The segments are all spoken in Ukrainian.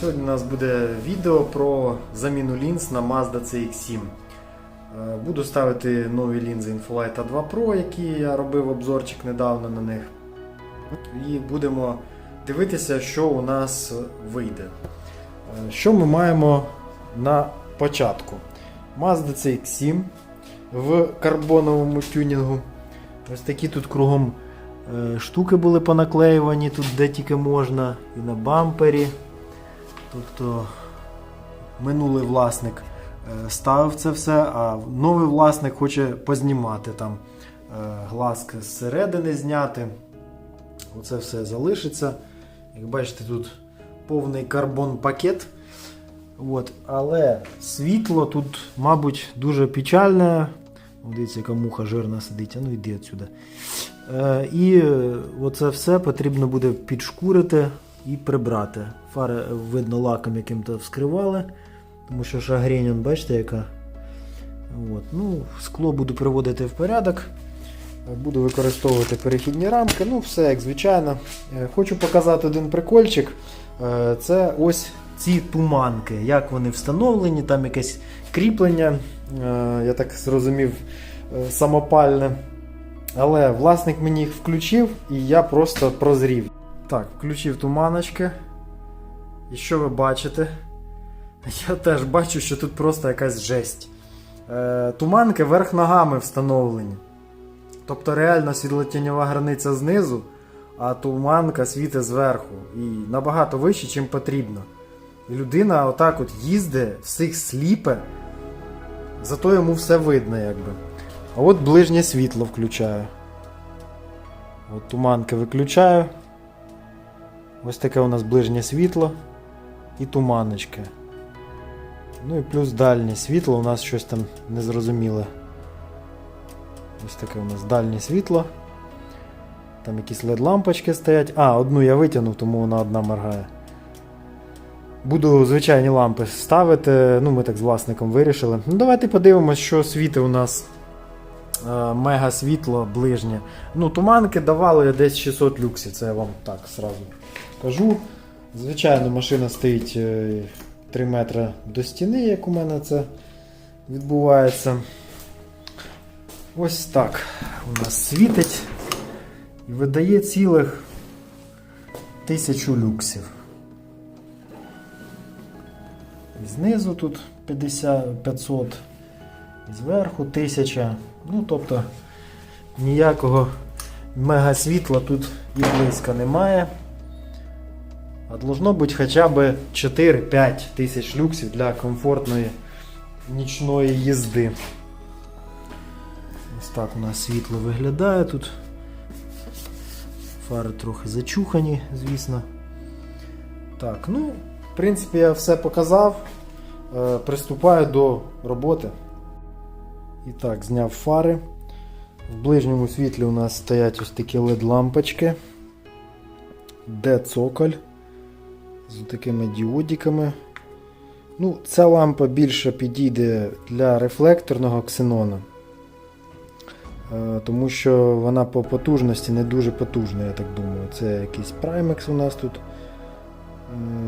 Сьогодні у нас буде відео про заміну лінз на Mazda CX-7. Е, Буду ставити нові лінзи Infolight A2 Pro, які я робив обзорчик недавно на них. І будемо дивитися, що у нас вийде. Е, Що ми маємо на початку? Mazda CX-7 в карбоновому тюнінгу. Ось такі тут кругом Е, Штуки були понаклеювані тут де тільки можна, і на бампері. Тобто минулий власник е, ставив це все, а новий власник хоче познімати там е, глазки зсередини зняти. Оце все залишиться. Як бачите, тут повний карбон пакет. От. Але світло тут, мабуть, дуже печальне. Дивіться, яка муха жирна сидить, а ну йди отсюди. Е, і е, оце все потрібно буде підшкурити і прибрати. Фари е, видно лаком яким-то вскривали, тому що шагрень, бачите, яка. От. Ну, скло буду приводити в порядок. Буду використовувати перехідні рамки. Ну, все як звичайно. Е, Хочу показати один прикольчик. Е, Це ось ці туманки. Як вони встановлені, там якесь кріплення, я так зрозумів, самопальне. Але власник мені їх включив і я просто прозрів. Так, включив туманочки. І що ви бачите? Я теж бачу, що тут просто якась жесть. Е, туманки верх ногами встановлені. Тобто реально світлотіньова границя знизу, а туманка світить зверху. І набагато вище, ніж потрібно. І людина отак от їздить, всіх сліпе, зато йому все видно, якби. А от ближнє світло включаю. От туманки виключаю. Ось таке у нас ближнє світло і туманочки. Ну і плюс дальнє світло у нас щось там незрозуміле. Ось таке у нас дальнє світло. Там якісь LED-лампочки стоять. А, одну я витягнув, тому вона одна моргає. Буду звичайні лампи ставити. Ну, ми так з власником вирішили. Ну, давайте подивимось, що світить у нас е, мега світло ближнє. Ну, туманки давали десь 600 люксів, це я вам так сразу кажу. Звичайно, машина стоїть е, 3 метри до стіни, як у мене це відбувається. Ось так у нас світить і видає цілих 1000 люксів. І знизу тут 50, 500, і зверху 1000. Ну, тобто ніякого мега світла тут і близько немає. А должно бути хоча б 4-5 тисяч люксів для комфортної нічної їзди. Ось так у нас світло виглядає тут. Фари трохи зачухані, звісно. Так, ну, в принципі, я все показав. Е, Приступаю до роботи. І так, зняв фари. В ближньому світлі у нас стоять ось такі LED-лампочки. Де цоколь з такими діодиками. Ну, Ця лампа більше підійде для рефлекторного ксенона. Е, Тому що вона по потужності не дуже потужна, я так думаю. Це якийсь Primex у нас тут.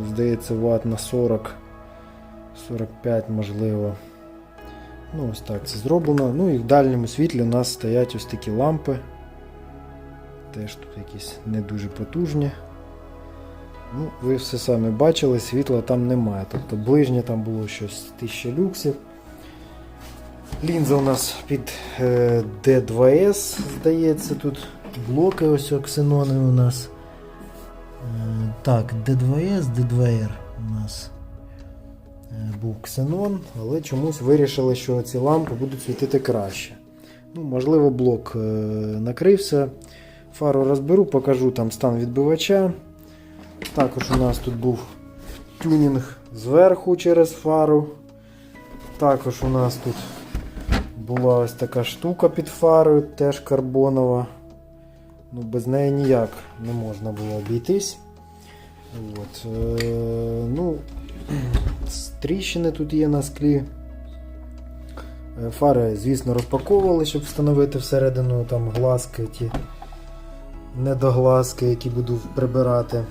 Здається, ватт на 40, 45 можливо. Ну, ось так це зроблено. Ну і в дальньому світлі у нас стоять ось такі лампи. Теж тут якісь не дуже потужні. Ну, ви все самі бачили, світла там немає. Тобто ближнє там було щось 1000 люксів. Лінза у нас під е, D2S, здається, тут блоки ось оксинони у нас. Е, так, D2S, D2R у нас е, був ксенон, але чомусь вирішили, що ці лампи будуть світити краще. Ну, можливо, блок е, накрився. Фару розберу, покажу там стан відбивача. Також у нас тут був тюнінг зверху через фару. Також у нас тут була ось така штука під фарою, теж карбонова. Ну, Без неї ніяк не можна було обійтись. От. Е, ну, тріщини тут є на склі. Е, Фари, звісно, розпаковували, щоб встановити всередину там глазки, ті недоглазки, які буду прибирати.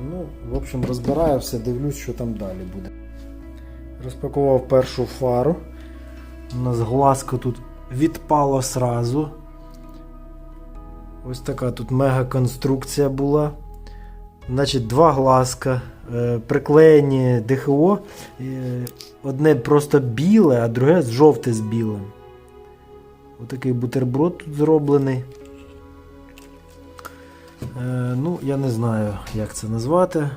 Ну, в общем, розбираю все, дивлюсь, що там далі буде. Розпакував першу фару. У нас глазка тут відпала сразу. Ось така тут мега конструкція була. Значить, два глазка, е, приклеєні ДХО. Е, одне просто біле, а друге жовте з білим. Отакий бутерброд тут зроблений. Е, ну, я не знаю, як це назвати.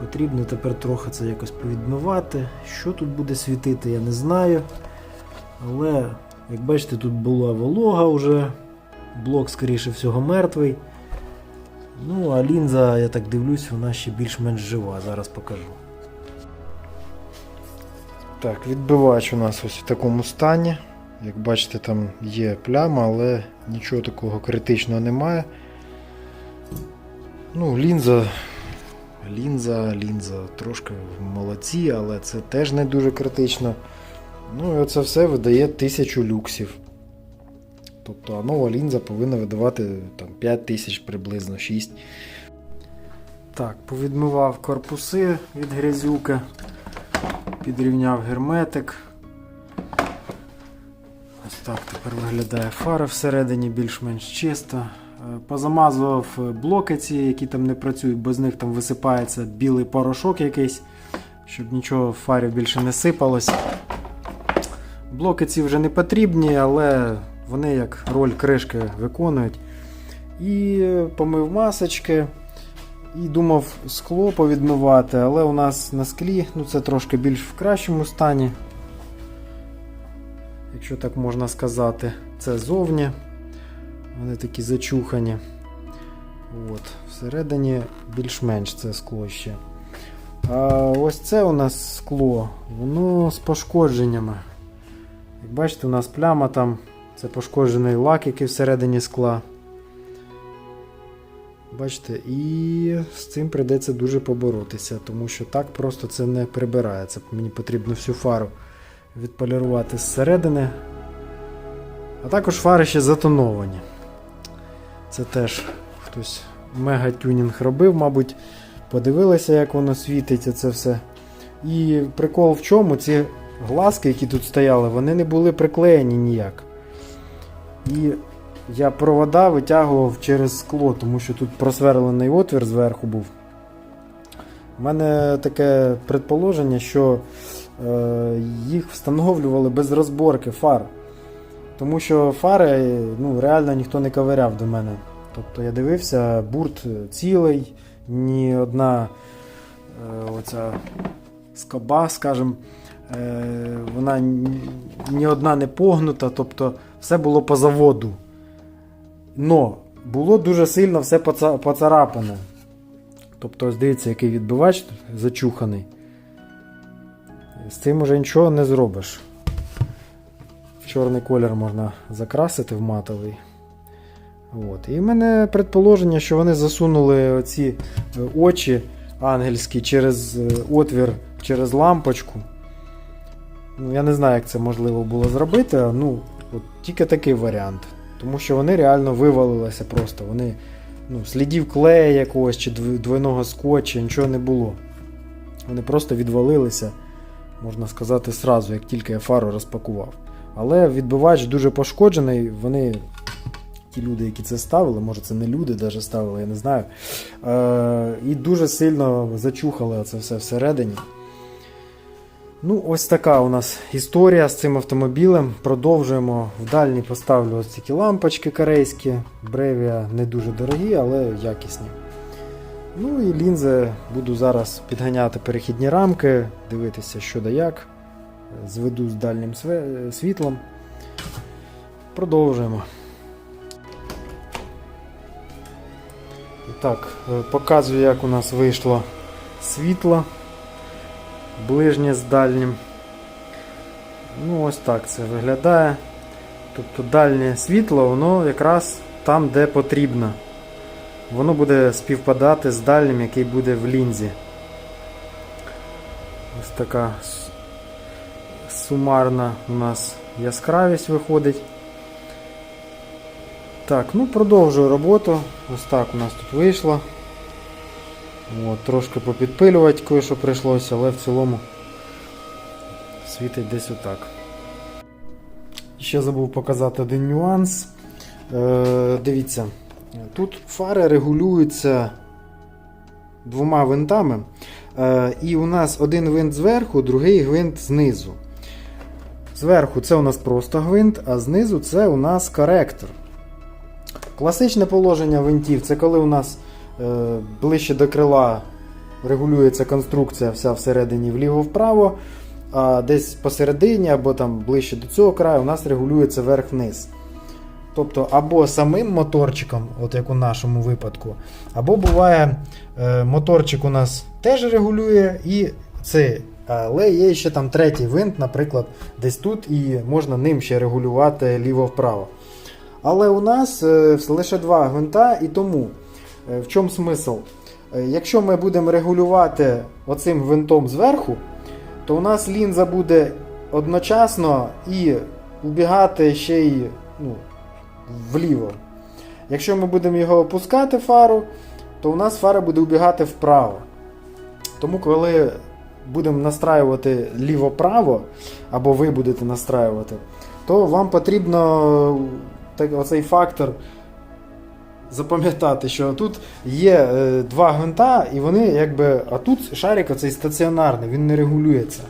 Потрібно тепер трохи це якось повідмивати. Що тут буде світити, я не знаю. Але, як бачите, тут була волога вже. Блок, скоріше всього, мертвий. Ну, а лінза, я так дивлюсь, вона ще більш-менш жива. Зараз покажу. Так, відбивач у нас ось в такому стані. Як бачите, там є пляма, але нічого такого критичного немає. Ну, лінза. Лінза, лінза трошки молодці, але це теж не дуже критично. Ну і оце все видає 1000 люксів. Тобто а нова лінза повинна видавати там, 5 тисяч приблизно 6. Так, повідмивав корпуси від грязюки, підрівняв герметик. Ось так тепер виглядає фара всередині більш-менш чисто. Е, Позамазував блоки ці, які там не працюють, бо з них там висипається білий порошок якийсь, щоб нічого в фарі більше не сипалось. Блоки ці вже не потрібні, але вони як роль кришки виконують. І помив масочки. І думав скло повідмивати, але у нас на склі ну це трошки більш в кращому стані. Якщо так можна сказати, це зовні. Вони такі зачухані. От. Всередині більш-менш це скло ще. А ось це у нас скло, воно з пошкодженнями. Як бачите, у нас пляма там, це пошкоджений лак, який всередині скла. Бачите, і з цим прийдеться дуже поборотися, тому що так просто це не прибирається. Мені потрібно всю фару відполірувати зсередини. А також фари ще затоновані. Це теж хтось мега-тюнінг робив, мабуть. Подивилися, як воно світиться це все. І прикол в чому, ці глазки, які тут стояли, вони не були приклеєні ніяк. І я провода витягував через скло, тому що тут просверлений отвір зверху був. У мене таке предположення, що їх встановлювали без розборки фар. Тому що фари ну, реально ніхто не ковиряв до мене. Тобто я дивився, бурт цілий, ні одна е, оця скоба, скажімо, е, вона ні, одна не погнута, тобто все було по заводу. Но було дуже сильно все поцарапане. Тобто, ось який відбивач зачуханий. З цим уже нічого не зробиш. Чорний колір можна закрасити в матовий. От. І в мене предположення, що вони засунули оці е, очі ангельські через е, отвір, через лампочку. Ну, я не знаю, як це можливо було зробити. Ну, от тільки такий варіант. Тому що вони реально вивалилися просто. Вони, ну, слідів клея якогось чи двойного скотча, нічого не було. Вони просто відвалилися, можна сказати, сразу, як тільки я фару розпакував. Але відбивач дуже пошкоджений. Вони, ті люди, які це ставили, може це не люди навіть ставили, я не знаю. Е, і дуже сильно зачухали це все всередині. Ну, ось така у нас історія з цим автомобілем. Продовжуємо. В дальній поставлю ось такі лампочки корейські. Бревія не дуже дорогі, але якісні. Ну і лінзи буду зараз підганяти перехідні рамки, дивитися, що да як. Зведу з дальнім світлом. Продовжуємо. Так, е, показую, як у нас вийшло світло ближнє з дальнім. Ну, ось так це виглядає. Тобто дальнє світло, воно якраз там, де потрібно. Воно буде співпадати з дальнім, який буде в лінзі. Ось така сумарна у нас яскравість виходить. Так, ну продовжую роботу. Ось так у нас тут вийшло. От, трошки попідпилювати кое-що прийшлося, але в цілому світить десь отак. Ще забув показати один нюанс. Е, дивіться, тут фари регулюються двома винтами. Е, і у нас один гвинт зверху, другий гвинт знизу. Зверху це у нас просто гвинт, а знизу це у нас коректор. Класичне положення винтів це коли у нас е, ближче до крила регулюється конструкція вся всередині вліво-вправо, а десь посередині або там ближче до цього краю у нас регулюється вверх-вниз. Тобто або самим моторчиком, от як у нашому випадку, або буває е, моторчик у нас теж регулює і цей. Але є ще там третій винт, наприклад, десь тут, і можна ним ще регулювати ліво-вправо. Але у нас е, лише два гвинта, і тому е, в чому смисл? Якщо ми будемо регулювати оцим гвинтом зверху, то у нас лінза буде одночасно і убігати ще й ну, вліво. Якщо ми будемо його опускати фару, то у нас фара буде убігати вправо. Тому, коли будемо настраювати ліво-право, або ви будете настраювати, то вам потрібно оцей фактор запам'ятати, що тут є е, два гвинта, і вони якби. А тут шарик оцей стаціонарний, він не регулюється.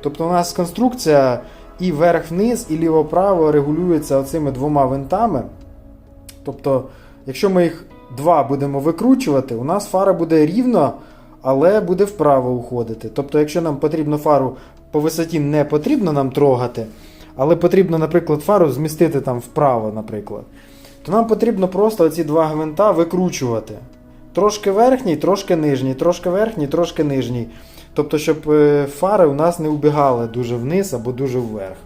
Тобто у нас конструкція і вверх-вниз, і ліво-право регулюється оцими двома винтами. Тобто, якщо ми їх два будемо викручувати, у нас фара буде рівно, але буде вправо уходити. Тобто, якщо нам потрібно фару по висоті не потрібно нам трогати, але потрібно, наприклад, фару змістити там вправо, наприклад, то нам потрібно просто ці два гвинта викручувати. Трошки верхній, трошки нижній, трошки верхній, трошки нижній. Тобто, щоб е, фари у нас не убігали дуже вниз або дуже вверх.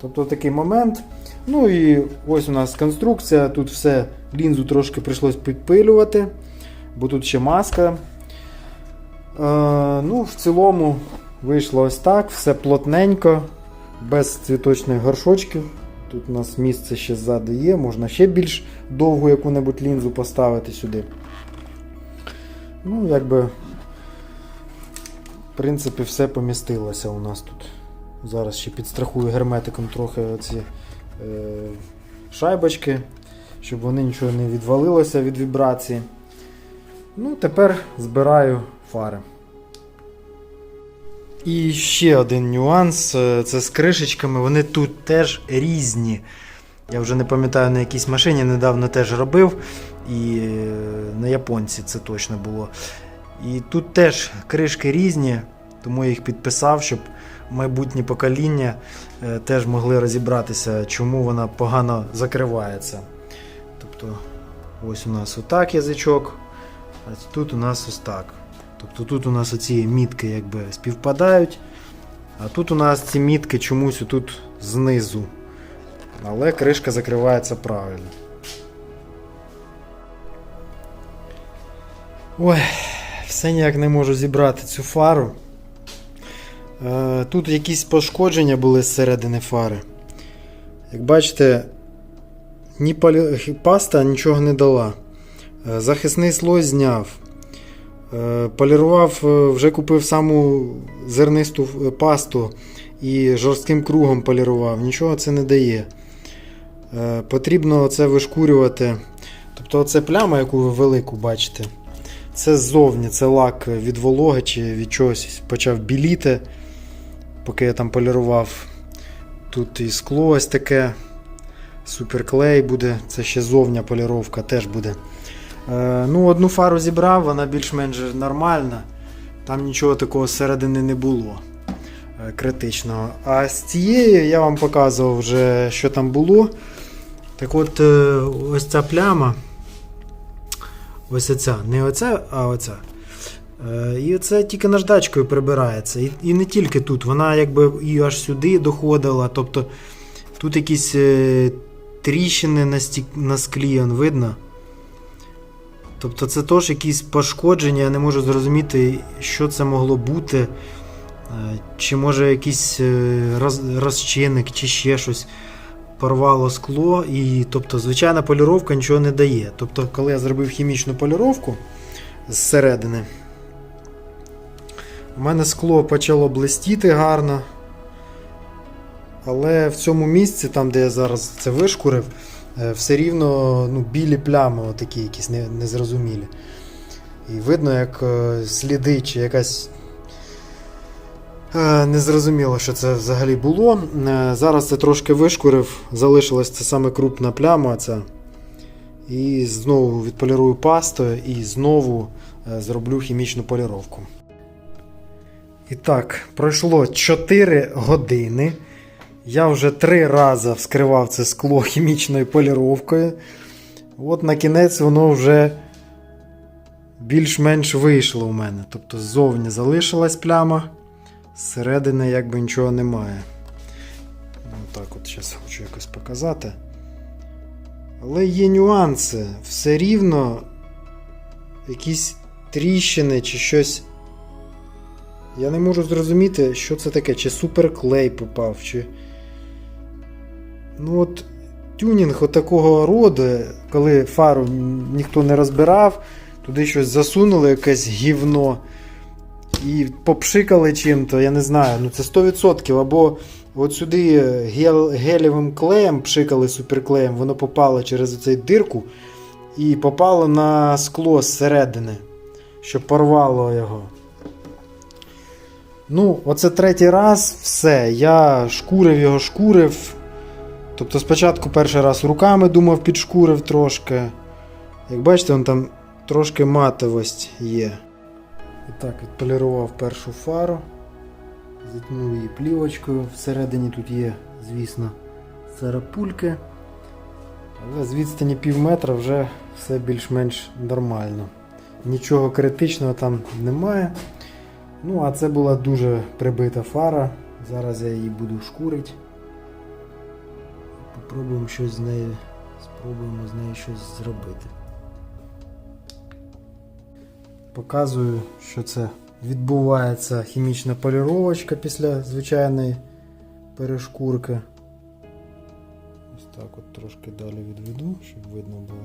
Тобто такий момент. Ну і ось у нас конструкція. Тут все лінзу трошки прийшлось підпилювати, бо тут ще маска. Е, ну, В цілому вийшло ось так, все плотненько, без цвіточних горшочків. Тут у нас місце ще ззаду є, можна ще більш довгу яку-небудь лінзу поставити сюди. Ну, якби, в принципі, все помістилося у нас тут. Зараз ще підстрахую герметиком трохи оці е, шайбочки, щоб вони нічого не відвалилося від вібрації. Ну, тепер збираю фари. І ще один нюанс е, це з кришечками. Вони тут теж різні. Я вже не пам'ятаю на якійсь машині, недавно теж робив. І е, на японці це точно було. І тут теж кришки різні, тому я їх підписав, щоб майбутні покоління е, теж могли розібратися, чому вона погано закривається. Тобто, ось у нас отак язичок, а тут у нас ось так. Тобто тут у нас оці мітки якби співпадають, а тут у нас ці мітки чомусь тут знизу. Але кришка закривається правильно. Ой, все ніяк не можу зібрати цю фару. Е, Тут якісь пошкодження були зсередини фари. Як бачите, ні паста нічого не дала. Е, Захисний слой зняв. Е, Полірував, вже купив саму зернисту пасту і жорстким кругом полірував. Нічого це не дає. Потрібно це вишкурювати. Тобто оце пляма, яку ви велику бачите, це ззовні, це лак від вологи чи від чогось почав біліти, поки я там полірував. Тут і скло ось таке, суперклей буде, це ще зовня поліровка теж буде. Е, ну, Одну фару зібрав, вона більш-менш нормальна. Там нічого такого зсередини не було е, критичного. А з цією я вам показував вже, що там було. Так от, е, ось ця пляма. Ось оця. Не оця, а оця. Е, І це тільки наждачкою прибирається. І, і не тільки тут, вона якби і аж сюди доходила. Тобто тут якісь е, тріщини на, стік, на склі, видно. Тобто це теж якісь пошкодження, я не можу зрозуміти, що це могло бути. Е, Чи може якийсь роз, розчинник, чи ще щось порвало скло. І, тобто, звичайна поліровка нічого не дає. Тобто, коли я зробив хімічну поліровку зсередини, У мене скло почало блистіти гарно. Але в цьому місці, там, де я зараз це вишкурив, е, все рівно ну, білі плями, отакі якісь незрозумілі. І видно, як е, сліди чи якась. Е, Незрозуміло, що це взагалі було. Е, Зараз це трошки вишкурив, залишилась це саме крупна пляма. Ця. І знову відполірую пастою і знову е, зроблю хімічну поліровку. І так, пройшло 4 години. Я вже три рази вскривав це скло хімічною поліровкою. От на кінець воно вже більш-менш вийшло у мене. Тобто ззовні залишилась пляма, зсередини якби нічого немає. Ну, так от зараз хочу якось показати. Але є нюанси. Все рівно якісь тріщини чи щось. Я не можу зрозуміти, що це таке, чи суперклей попав, чи. Ну от тюнінг отакого роду, коли фару ніхто не розбирав, туди щось засунули, якесь гівно, і попшикали чим-то, я не знаю, ну це 100%. Або от сюди гел, гелєвим клеєм пшикали суперклеєм, воно попало через цей дирку і попало на скло зсередини, що порвало його. Ну, оце третій раз, все. Я шкурив його, шкурив. Тобто спочатку перший раз руками думав, підшкурив трошки. Як бачите, вон там трошки матовость є. І так, відполірував першу фару. Зіткнув її плівочкою. Всередині тут є, звісно, царапульки. Але з відстані пів метра вже все більш-менш нормально. Нічого критичного там немає. Ну, а це була дуже прибита фара. Зараз я її буду шкурити. Попробуємо щось з нею. Спробуємо з нею щось зробити. Показую, що це відбувається хімічна поліровочка після звичайної перешкурки. Ось так от трошки далі відведу, щоб видно було.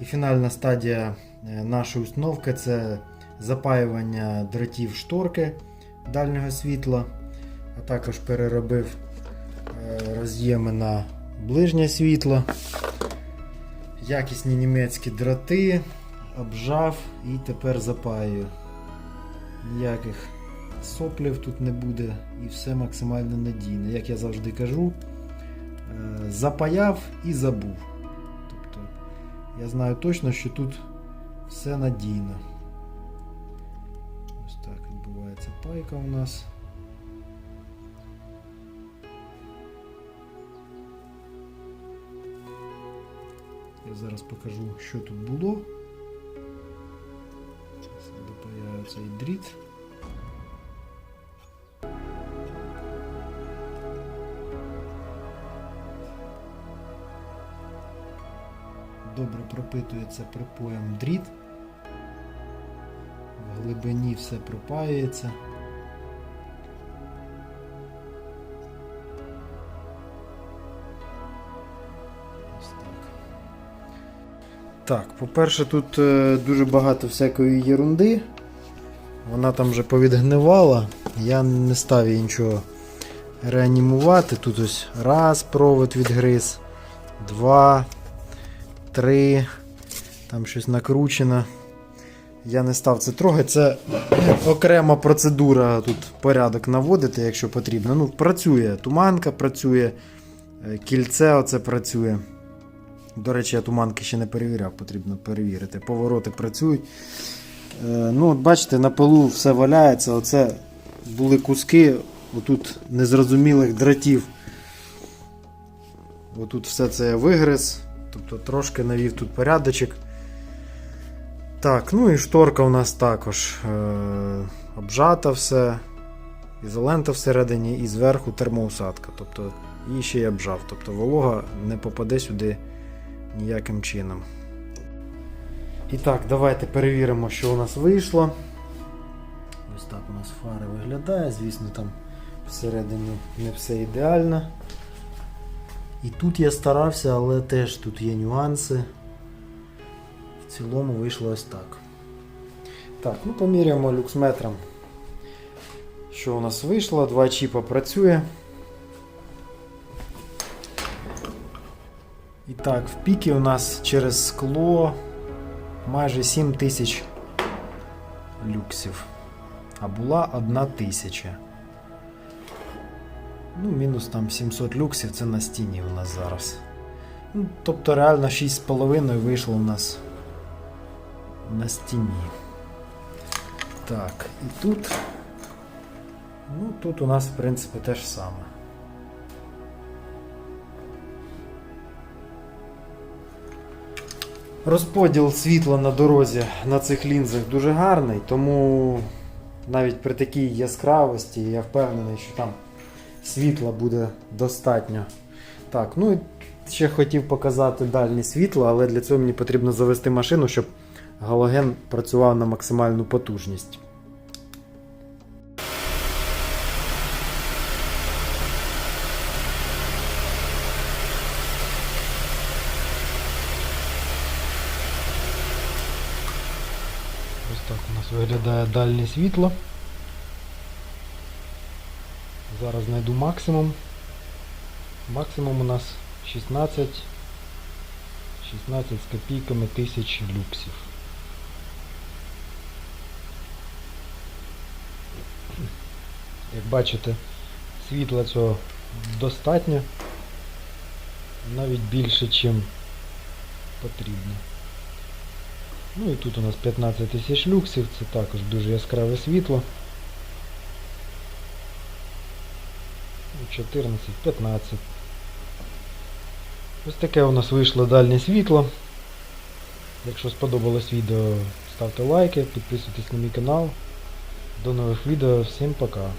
І фінальна стадія е, нашої установки це запаювання дротів шторки дальнього світла, а також переробив роз'єми на ближнє світло, якісні німецькі дроти, обжав і тепер запаюю. Ніяких соплів тут не буде і все максимально надійно. Як я завжди кажу, е, запаяв і забув. Тобто я знаю точно, що тут все надійно. Ось так відбувається пайка у нас. Зараз покажу, що тут було. Зараз допаяю цей дріт. Добре пропитується припоєм дріт. В глибині все пропаюється. Так, по-перше, тут е, дуже багато всякої єрунди. Вона там вже повідгнивала. Я не став її нічого реанімувати. Тут ось раз провод відгриз, два, три. Там щось накручено. Я не став це трогати. Це окрема процедура тут порядок наводити, якщо потрібно. Ну, працює туманка, працює, е, кільце оце працює. До речі, я туманки ще не перевіряв, потрібно перевірити. Повороти працюють. Е, ну, от бачите, на полу все валяється. Оце були куски отут незрозумілих дротів. Отут все це я вигриз. Тобто трошки навів тут порядочок. Так, ну і шторка у нас також е- обжата все. Ізолента всередині і зверху термоусадка. Тобто її ще й обжав. Тобто волога не попаде сюди ніяким чином. І так, давайте перевіримо, що у нас вийшло. Ось так у нас фара виглядає, звісно, там всередині не все ідеально. І тут я старався, але теж тут є нюанси. В цілому вийшло ось так. Так, ну поміряємо люксметром. Що у нас вийшло? Два чіпа працює. І так, в піки у нас через скло майже 7 тисяч люксів. А була 1 тисяча. Ну, мінус там 700 люксів, це на стіні у нас зараз. Ну, тобто реально 6,5 вийшло у нас на стіні. Так, і тут. Ну, тут у нас, в принципі, те ж саме. Розподіл світла на дорозі на цих лінзах дуже гарний, тому навіть при такій яскравості я впевнений, що там світла буде достатньо. Так, ну і ще хотів показати дальнє світло, але для цього мені потрібно завести машину, щоб галоген працював на максимальну потужність. Ось так у дальнє світло. Зараз знайду максимум. Максимум у нас 16 16 з копійками тисяч люксів. Як бачите, світла цього достатньо, навіть більше, ніж потрібно. Ну і тут у нас 15 тисяч люксів, це також дуже яскраве світло. 14, 15. Ось таке у нас вийшло дальнє світло. Якщо сподобалось відео, ставте лайки, підписуйтесь на мій канал. До нових відео, всім пока.